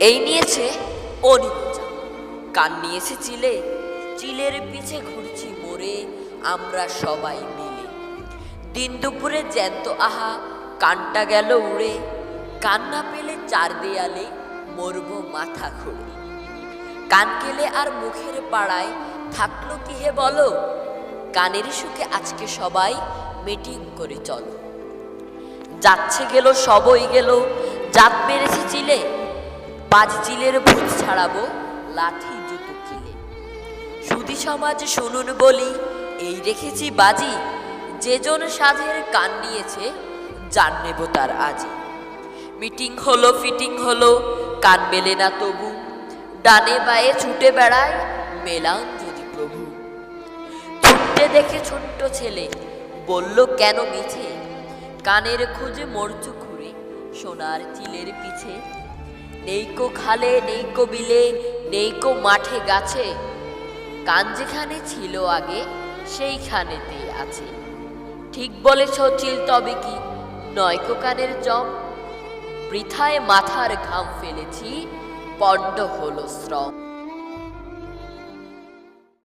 এই নিয়েছে অনিমোজা কান নিয়েছে চিলে, চিলের পিছে ঘুরছি মোরে, আমরা সবাই মিলে। দিন দুপুরে জ্যান্ত আহা, কানটা গেল উড়ে। কান্না পেলে চার দেয়ালে মরব মাথা খুঁড়ে। কান কেলে আর মুখের পাড়ায় থাকল কি হে বলো? কানের সুখে আজকে সবাই মিটিং করে চলো। যাচ্ছে গেল, সবই গেল, জাত মেরেছে চিলে। পাঁচ চিলের ভূত ছাড়াবো লাঠি জুতো কিলে সুধি সমাজ শুনুন বলি, এই রেখেছি বাজি। যেজন সাধের কান নিয়েছে, জান নেব তার আজি। মিটিং হলো, ফিটিং হলো, কান মেলে না তবু। ডানে বায়ে ছুটে বেড়ায়, মেলান যদি প্রভু। ছুটতে দেখে ছোট্ট ছেলে, বলল, কেন মিছে? কানের খোঁজে মরচু ঘুরে সোনার চিলের পিছে। নেইকো খালে নেইকো বিলে নেইকো মাঠে গাছে। কান যেখানে ছিল আগে সেইখানেতেই আছে। ঠিক বলেছ চিল, তবে কি? নয়কো কানের জম। বৃথায় মাথার ঘাম ফেলেছি, পণ্ড হলো শ্রম।